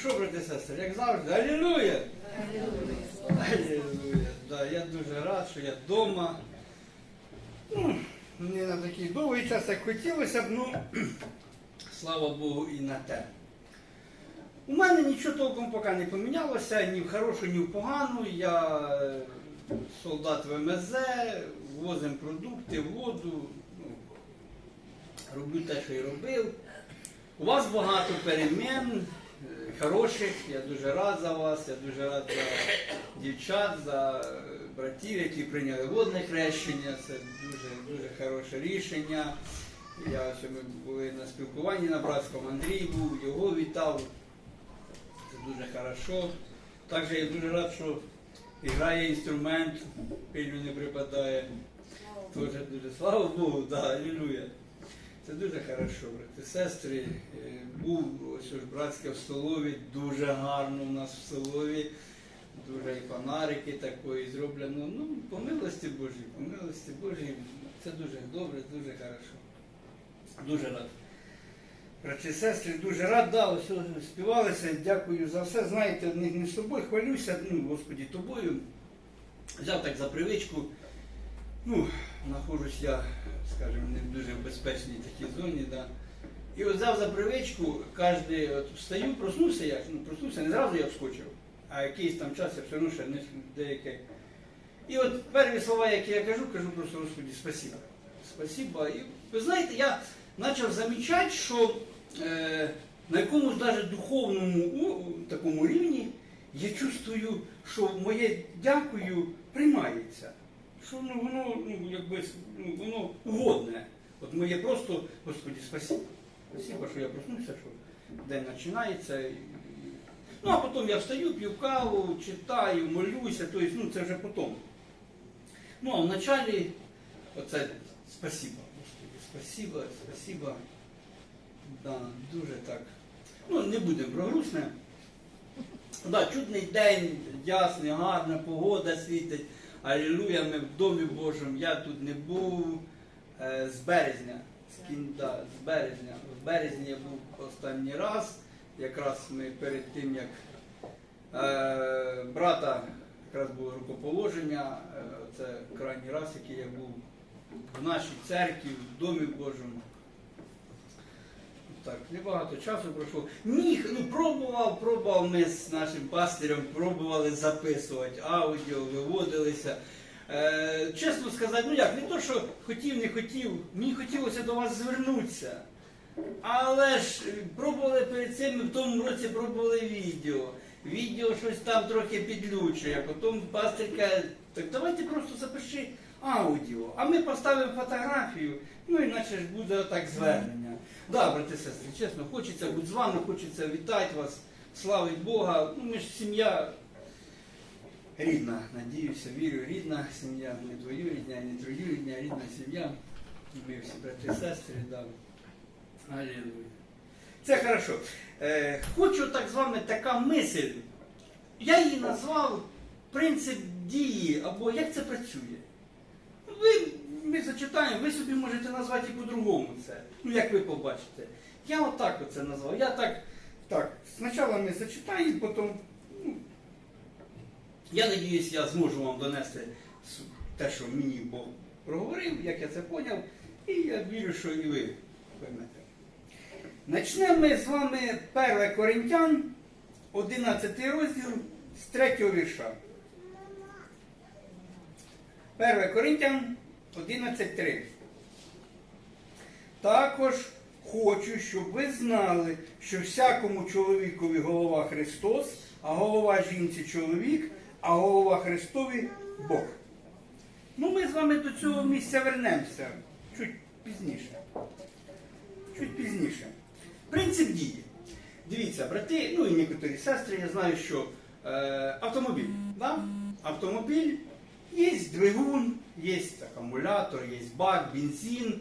що, брати сестри, як завжди, алілуя! Алілуя! Да, я дуже рад, що я вдома. Ну, не на такий довгий час, як хотілося б, ну, слава Богу, і на те. У мене нічого толком поки не помінялося, ні в хорошу, ні в погану. Я е, солдат ВМЗ, возимо продукти, воду, ну, роблю те, що і робив. У вас багато перемін, хороших. Я дуже рад за вас, я дуже рад за дівчат, за е, братів, які прийняли водне хрещення. Це дуже, дуже хороше рішення. Я ось ми були на спілкуванні на братському Андрій був, його вітав. Це дуже хорошо. Також я дуже рад, що грає інструмент, пилю не припадає. Тоже дуже слава Богу, да, алілуя. Це дуже хорошо, брати, сестри. Е, Був ось ж братське в столові, дуже гарно у нас в столові. Дуже і фонарики такої зроблено. Ну, по милості Божій, по милості Божій. Це дуже добре, дуже хорошо. Дуже рад. Брати сестри, дуже рад, да, ось співалися. Дякую за все. Знаєте, не, не собою хвалюся, ну, Господі, тобою. Взяв так за привичку. Ну, знаходжусь я, скажімо, не дуже безпечній такій зоні. Да. І от взяв за привичку, кожен от встаю, проснувся я, ну проснувся, не зразу я вскочив, а якийсь там час я все одно ще не деяке. І от перші слова, які я кажу, кажу просто Господі, спасибо. Спасибо. І ви знаєте, я почав замічати, що е, на якомусь навіть духовному у- такому рівні я чувствую, що моє дякую приймається. Що ну, воно ну, якби, ну, воно угодне. От моє просто, Господі, спасибо. Спасибо, що я проснувся, що день починається. Ну, а потім я встаю, п'ю каву, читаю, молюся, тобто, ну, це вже потім. Ну, а вначалі оце спасибо, Господи, спасибо, спасибо. Да, дуже так. Ну, не будемо про грустне. Да, чудний день, ясний, гарна погода світить. Алілуя, ми в домі Божому. Я тут не був е, з березня. З, кін, да, з березня. В березні я був останній раз. Якраз ми перед тим, як е, брата якраз було рукоположення. Е, це крайній раз, який я був в нашій церкві, в домі Божому. Так, небагато часу пройшло. Міг, ну пробував, пробував ми з нашим пастирем, пробували записувати аудіо, виводилися. Е, чесно сказати, ну як, не то, що хотів, не хотів, мені хотілося до вас звернутися. Але ж е, пробували перед цим, в тому році пробували відео. Відео щось там трохи підлючує, потім пастир каже, так давайте просто запиши аудіо, а ми поставимо фотографію, ну іначе ж буде так звернення. Да, брати сестри, чесно, хочеться бути з вами, хочеться вітати вас, славить Бога. Ну, ми ж сім'я рідна, надіюся, вірю, рідна сім'я, не двоюрідня, не троюрідня, рідна сім'я. Ми всі брати сестри, да. Алілуя. Це хорошо. Е, хочу так з вами така мисль. Я її назвав принцип дії, або як це працює. Ви, ми зачитаємо, ви собі можете назвати і по-другому це. Ну, як ви побачите. Я отак оце назвав. Я так, так, спочатку ми зачитаємо, потім. Ну, я надіюсь, я зможу вам донести те, що мені Бог проговорив, як я це поняв, і я вірю, що і ви поймете. Начнемо ми з вами 1 Коринтян, 11 розділ з 3 вірша. 1 Коринтян 11.3. Також хочу, щоб ви знали, що всякому чоловікові голова Христос, а голова жінці чоловік, а голова Христові Бог. Ну, ми з вами до цього місця вернемося чуть пізніше. Чуть пізніше. Принцип дії. Дивіться, брати, ну і некоторі сестри, я знаю, що е, автомобіль. Да? Автомобіль є двигун, є акумулятор, є бак, бензин.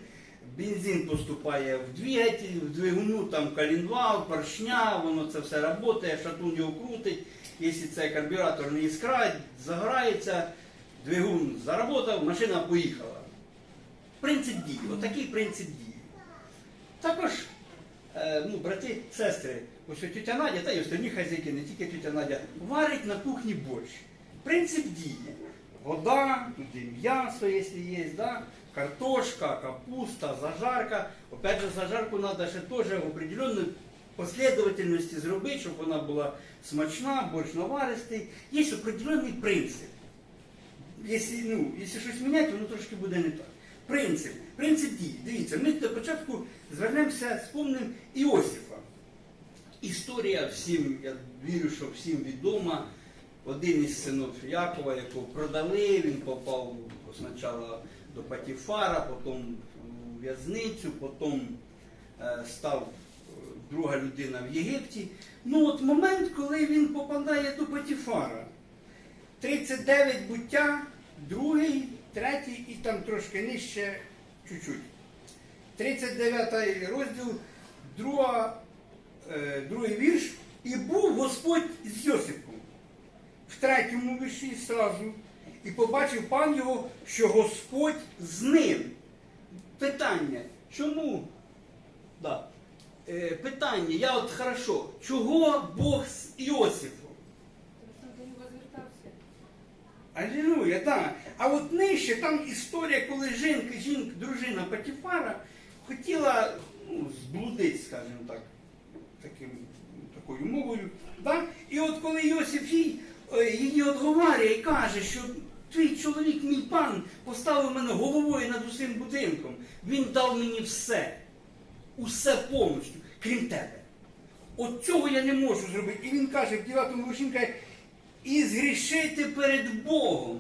Бензин поступає в двигатель, в двигуну там коленвал, поршня, воно це все працює, шатун його крутить. Якщо цей карбюратор не іскра, загорається, двигун заработав, машина поїхала. Принцип дії, отакий принцип дії. Також е, ну, брати, сестри, ось тетя Надя, та й остальні хазяйки, не тільки тетя Надя, варить на кухні борщ. Принцип діє. Вода, туди м'ясо, якщо є, да? картошка, капуста, зажарка. Опять же, зажарку треба ще теж в определенной последовательності зробити, щоб вона була смачна, борщ наваристий. Є определенний принцип. Якщо, ну, щось міняти, воно трошки буде не так. Принцип. Принцип дії. Дивіться, ми до початку звернемося, спомнимо Іосифа. Історія всім, я вірю, що всім відома. Один із синів Якова, якого продали, він попав спочатку до Патіфара, потім у в'язницю, потім е, став е, друга людина в Єгипті. Ну от момент, коли він попадає до Патіфара. 39 буття, другий, третій і там трошки нижче чуть-чуть. 39 розділ, друга, е, другий вірш. І був Господь з Йосипом. В третьому вірші сразу. І побачив пан його, що Господь з ним. Питання, чому? Да. Е, питання, я от хорошо, чого Бог з Іосифом? Алілуя, так. А от нижче там історія, коли жінка, жінка, дружина Патіфара хотіла ну, зблудити, скажімо так, таким, такою мовою. Да? І от коли Йосиф їй, її отговарює і каже, що твій чоловік, мій пан, поставив мене головою над усім будинком, він дав мені все, усе повністю, крім тебе. От цього я не можу зробити. І він каже в 9 вірші, він каже, і згрішити перед Богом.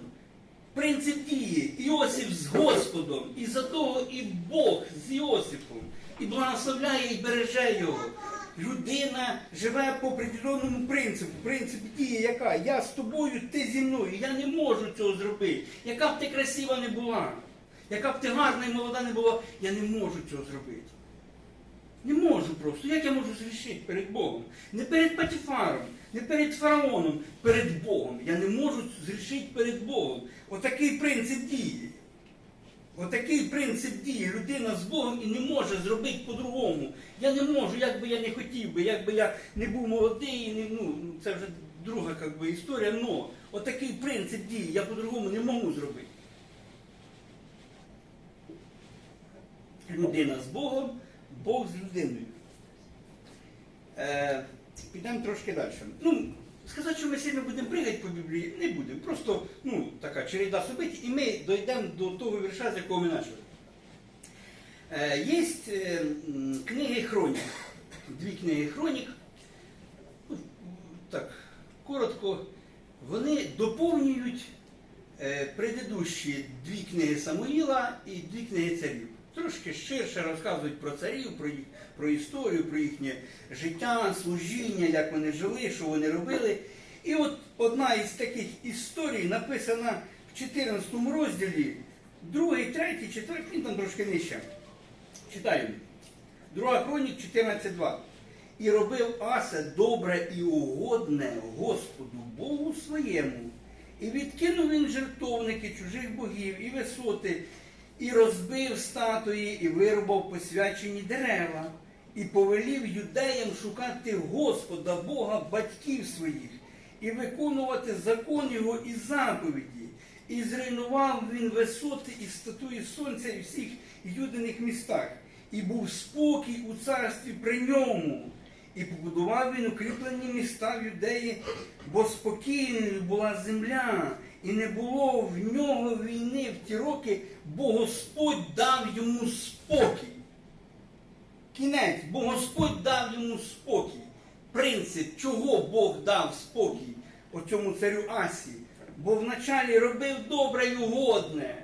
Принцип дії. Іосиф з Господом. І за того і Бог з Іосифом. І благословляє і береже його. Людина живе по определенному принципу. Принцип дії яка? Я з тобою, ти зі мною. Я не можу цього зробити. Яка б ти красива не була, яка б ти гарна і молода не була, я не можу цього зробити. Не можу просто. Як я можу зрішити перед Богом? Не перед Патіфаром, не перед фараоном, перед Богом. Я не можу зрішити перед Богом. Отакий принцип дії. Отакий принцип дії. Людина з Богом і не може зробити по-другому. Я не можу, як би я не хотів би, як би я не був молодий, не, ну, це вже друга как би, історія, но отакий принцип дії я по-другому не можу зробити. Людина з Богом, Бог з людиною. Е, підемо трошки далі. Ну, сказати, що ми сильно будемо пригати по Біблії, не будемо. Просто ну, така череда событий, і ми дійдемо до того вірша, з якого ми почали. Е, є е, м, книги хронік. Дві книги хронік. Ну, Так, коротко, вони доповнюють е, предыдущі дві книги Самуїла і дві книги царів. Трошки ширше розказують про царів, про, їх, про історію, про їхнє життя, служіння, як вони жили, що вони робили. І от одна із таких історій написана в 14 розділі, другий, третій, четвертий, він там трошки нижче. Читаю. Друга хронік 14.2. І робив Аса добре і угодне Господу Богу своєму. І відкинув він жертовники чужих богів і висоти, і розбив статуї, і вирубав посвячені дерева, і повелів юдеям шукати Господа, Бога батьків своїх, і виконувати закон його і заповіді. І зруйнував він висоти і статуї сонця і всіх юдиних містах, і був спокій у царстві при ньому. І побудував він укріплені міста в юдеї, бо спокійною була земля, і не було в нього війни в ті роки, бо Господь дав йому спокій. Кінець, бо Господь дав йому спокій. Принцип, чого Бог дав спокій оцьому царю Асі? Бо вначалі робив добре й угодне.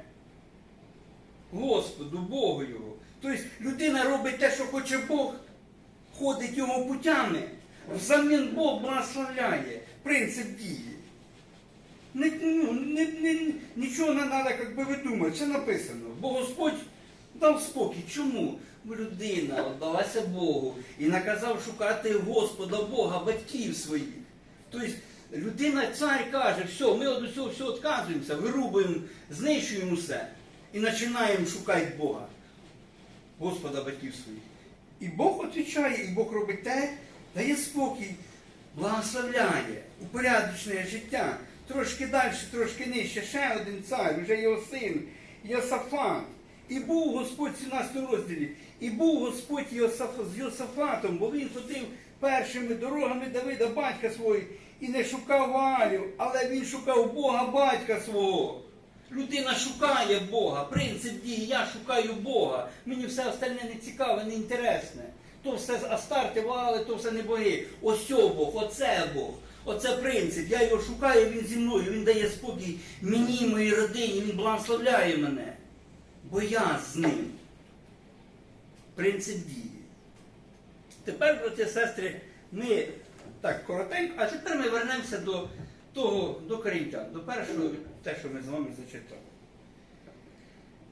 Господу, Богу його. Тобто людина робить те, що хоче Бог, ходить його путями. Взамін Бог благословляє. Принцип дії. Не, ну, не, не, нічого не треба як би, видумати, це написано. Бо Господь дав спокій. Чому? Людина віддалася Богу і наказав шукати Господа Бога, батьків своїх. Тобто людина, цар каже, все, ми від усього всього відказуємося, вирубуємо, знищуємо все і починаємо шукати Бога, Господа батьків своїх. І Бог відповідає, і Бог робить те, дає спокій, благословляє, упорядочне життя. Трошки далі, трошки нижче, ще один цар, вже його син, Йосафат. І був Господь в 17 розділі, і був Господь з Йосафатом, бо він ходив першими дорогами Давида, батька свого, і не шукав Валів, але він шукав Бога, батька свого. Людина шукає Бога, принцип дії, я шукаю Бога. Мені все остальне не цікаве, не інтересне. То все Астарти, Вали, то все не боги. Ось Бог, оце Бог. Оце принцип. Я його шукаю, він зі мною, він дає спокій мені, моїй родині, він благословляє мене. Бо я з ним. Принцип дії. Тепер, брати і сестри, ми так коротенько, а тепер ми вернемося до того, до корінтян, до першого, те, що ми з вами зачитали.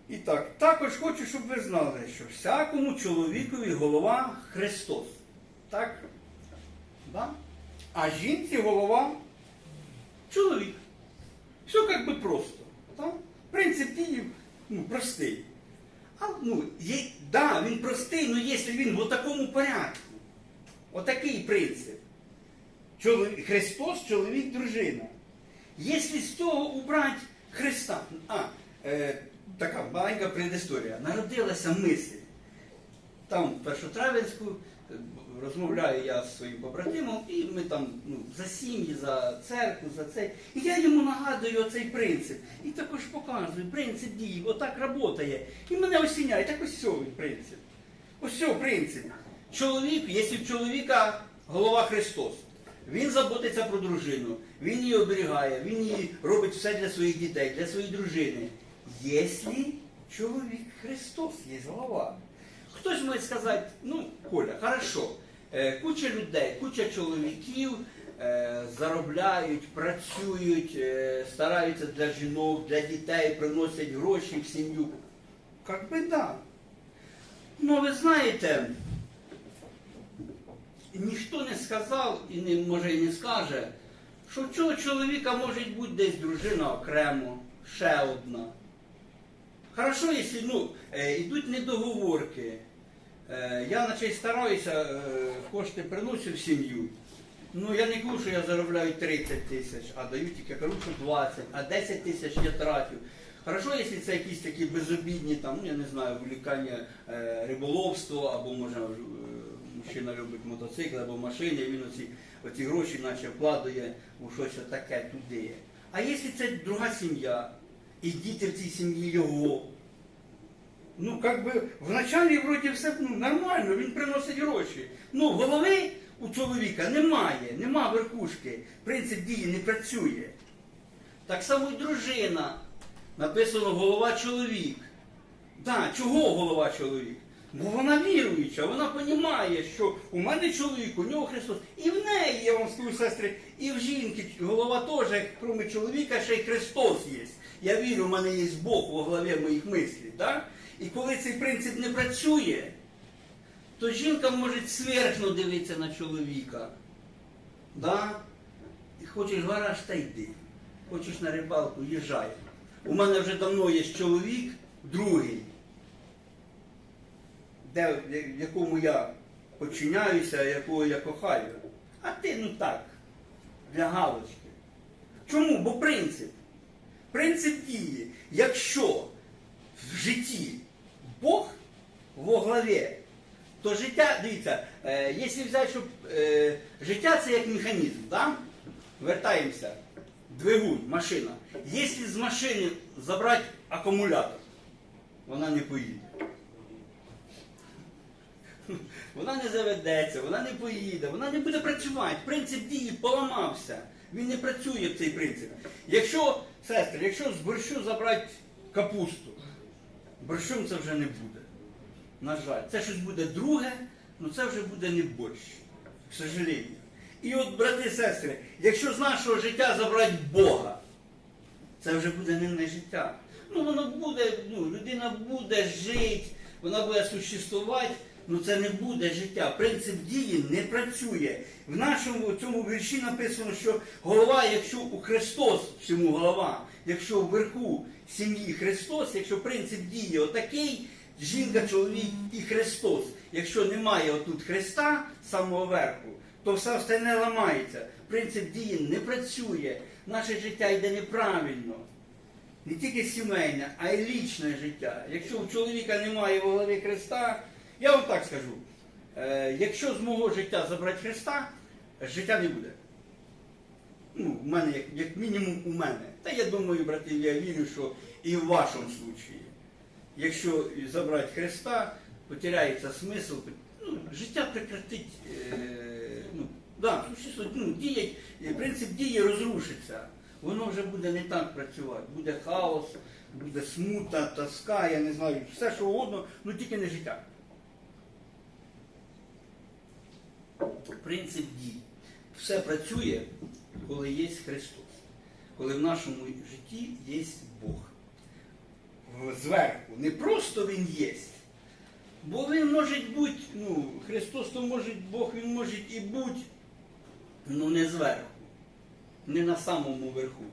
І так, також хочу, щоб ви знали, що всякому чоловікові голова Христос. Так? Да? А жінці голова чоловік. Все як би просто. Так? Принцип дії ну, простий. А, ну, є, да, він простий, але якщо він в такому порядку. Отакий принцип. Чоловік, Христос, чоловік, дружина. Якщо з цього убрати Христа, а, е, така маленька предісторія, народилася мисль. Там в Першотравенську е, розмовляю я з своїм побратимом, і ми там ну, за сім'ї, за церкву, за це. І я йому нагадую оцей принцип. І також показую принцип дії, отак працює. І мене осіняє, так ось цього принцип. Ось цього принцип. Чоловік, якщо в чоловіка голова Христос, він заботиться про дружину, він її оберігає, він її робить все для своїх дітей, для своєї дружини. Якщо чоловік Христос є голова. Хтось може сказати, ну, Коля, хорошо, куча людей, куча чоловіків е, заробляють, працюють, е, стараються для жінок, для дітей, приносять гроші в сім'ю. Как би да. Ну, ви знаєте, ніхто не сказав і не може і не скаже, що в цього чоловіка може бути десь дружина окремо, ще одна. Хорошо, якщо ну, е, йдуть недоговорки. Е, я наче стараюся, е, кошти приношу в сім'ю. Ну я не кажу, що я заробляю 30 тисяч, а даю тільки кажу, що 20, а 10 тисяч я тратю. Хорошо, якщо це якісь такі безобідні, там, ну я не знаю, увлікання е, риболовство, або може мужчина любить мотоцикл або машини, він оці, оці гроші наче вкладує у щось таке туди. А якщо це друга сім'я, і діти в цій сім'ї його, ну, как би, вначалі вроді все ну, нормально, він приносить гроші. Ну, голови у чоловіка немає, нема верхушки. Принцип дії не працює. Так само і дружина. Написано голова чоловік. Да, чого голова чоловік? Бо вона віруюча, вона розуміє, що у мене чоловік, у нього Христос. І в неї, я вам скажу, сестри, і в жінки голова теж, крім чоловіка, ще й Христос є. Я вірю, у мене є Бог во главі моїх мислів. Так? І коли цей принцип не працює, то жінка може сверхно дивитися на чоловіка. Да? Хочеш в гараж, та йди. Хочеш на рибалку, їжджай. У мене вже давно є чоловік, другий, де, в якому я подчиняюся, якого я кохаю. А ти ну так, для галочки. Чому? Бо принцип. Принцип дії. Якщо в житті Бог во главі, то життя, дивіться, е, якщо взяти, щоб е, життя це як механізм, да? вертаємося, двигун, машина. Якщо з машини забрати акумулятор, вона не поїде. Вона не заведеться, вона не поїде, вона не буде працювати. Принцип дії поламався. Він не працює цей принцип. Якщо, сестри, якщо з борщу забрати капусту, борщом це вже не буде. На жаль, це щось буде друге, але це вже буде не борщ. К сожалению. І от, брати і сестри, якщо з нашого життя забрати Бога, це вже буде не не життя. Ну воно буде, ну, людина буде жити, вона буде существувати, ну це не буде життя. Принцип дії не працює. В нашому цьому вірші написано, що голова, якщо у Христос всьому голова, якщо вверху сім'ї Христос, якщо принцип дії отакий, жінка, чоловік і Христос. якщо немає отут Христа самого верху, то все остальне ламається. Принцип дії не працює. Наше життя йде неправильно. Не тільки сімейне, а й лічне життя. Якщо у чоловіка немає в голові Христа, я вам так скажу, е, якщо з мого життя забрати Христа, життя не буде. Ну, у мене, як, як мінімум, у мене. Та я думаю, брати, я вірю, що і в вашому случаї. Якщо забрати Христа, потеряється смисл, ну, життя прекратить, е, ну, да, ну, діять, е, принцип дії розрушиться. Воно вже буде не так працювати. Буде хаос, буде смута, тоска, я не знаю, все що угодно, ну тільки не життя. Принцип дій. Все працює, коли є Христос. Коли в нашому житті є Бог. Зверху. Не просто Він є. Бо він може бути, ну, Христос то може Бог, він може і бути, ну не зверху, не на самому верху.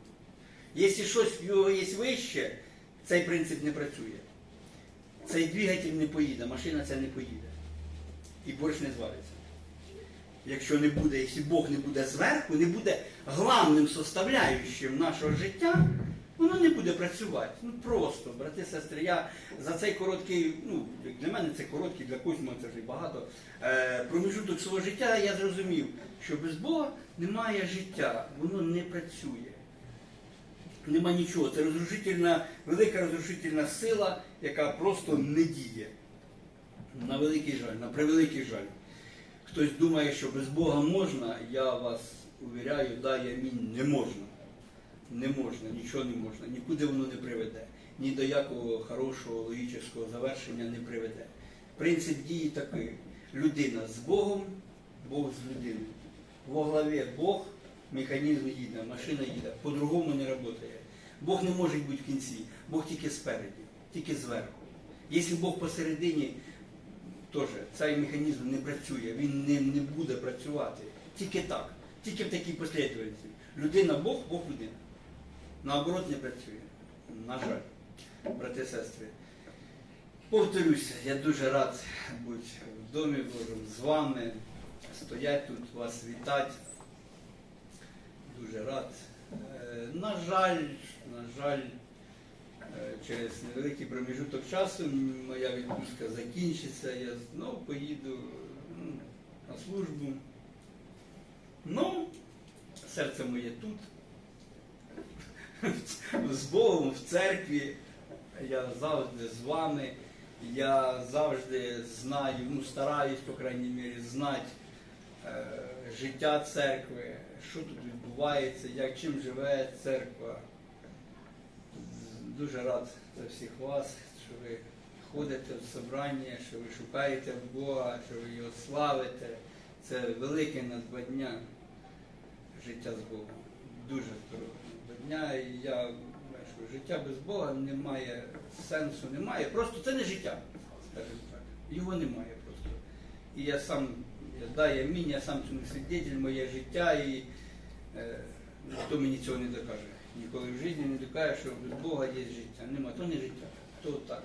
Якщо щось в його є вище, цей принцип не працює. Цей двигатель не поїде, машина ця не поїде. І борщ не звариться. Якщо не буде, якщо Бог не буде зверху, не буде главним составляючим нашого життя, воно не буде працювати. Ну просто, брати, сестри, я за цей короткий, ну для мене це короткий, для може, це вже багато. Е, промежуток свого життя я зрозумів, що без Бога немає життя, воно не працює. Нема нічого. Це розрушительна, велика розрушительна сила, яка просто не діє. На великий жаль, на превеликий жаль. Хтось думає, що без Бога можна, я вас увіряю, да, я амінь, не можна. Не можна, нічого не можна, нікуди воно не приведе. Ні до якого хорошого логічного завершення не приведе. Принцип дії такий: людина з Богом, Бог з людиною. Во главі Бог, механізм їде, машина їде, по-другому не працює. Бог не може бути в кінці, Бог тільки спереді, тільки зверху. Якщо Бог посередині, теж цей механізм не працює, він не, не буде працювати. Тільки так, тільки в такій послідовності. Людина Бог, Бог людина. Наоборот не працює. На жаль, брати і сестри. Повторюся, я дуже рад бути в домі Божому з вами, стоять тут, вас вітати. Дуже рад. Е, На жаль, на жаль, через невеликий проміжуток часу моя відпустка закінчиться, я знову поїду м, на службу. Ну, серце моє тут, з Богом в церкві. Я завжди з вами. Я завжди знаю, ну стараюсь, по крайній мірі, знати е, життя церкви, що тут відбувається, як чим живе церква. Дуже рад за всіх вас, що ви ходите в собрання, що ви шукаєте Бога, що ви його славите. Це велике надбання життя з Богом. Дуже здорове надбання. І я знаю, життя без Бога немає сенсу, немає. Просто це не життя, скажімо так. Його немає просто. І я сам, я дай амінь, я сам цьому свідетель, моє життя, і е, ніхто мені цього не докаже. Ніколи в житті не докаже, що без Бога є життя. Нема, то не життя, то так.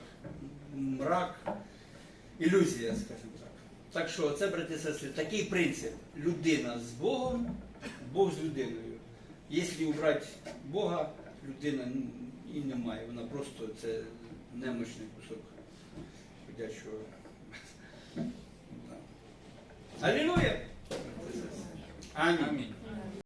Мрак, ілюзія, скажімо так. Так що це, брати сестри, такий принцип. Людина з Богом, Бог з людиною. Якщо убрати Бога, людина ну, і немає. Вона просто це немощний кусок ходячого. Алілуя! Амінь.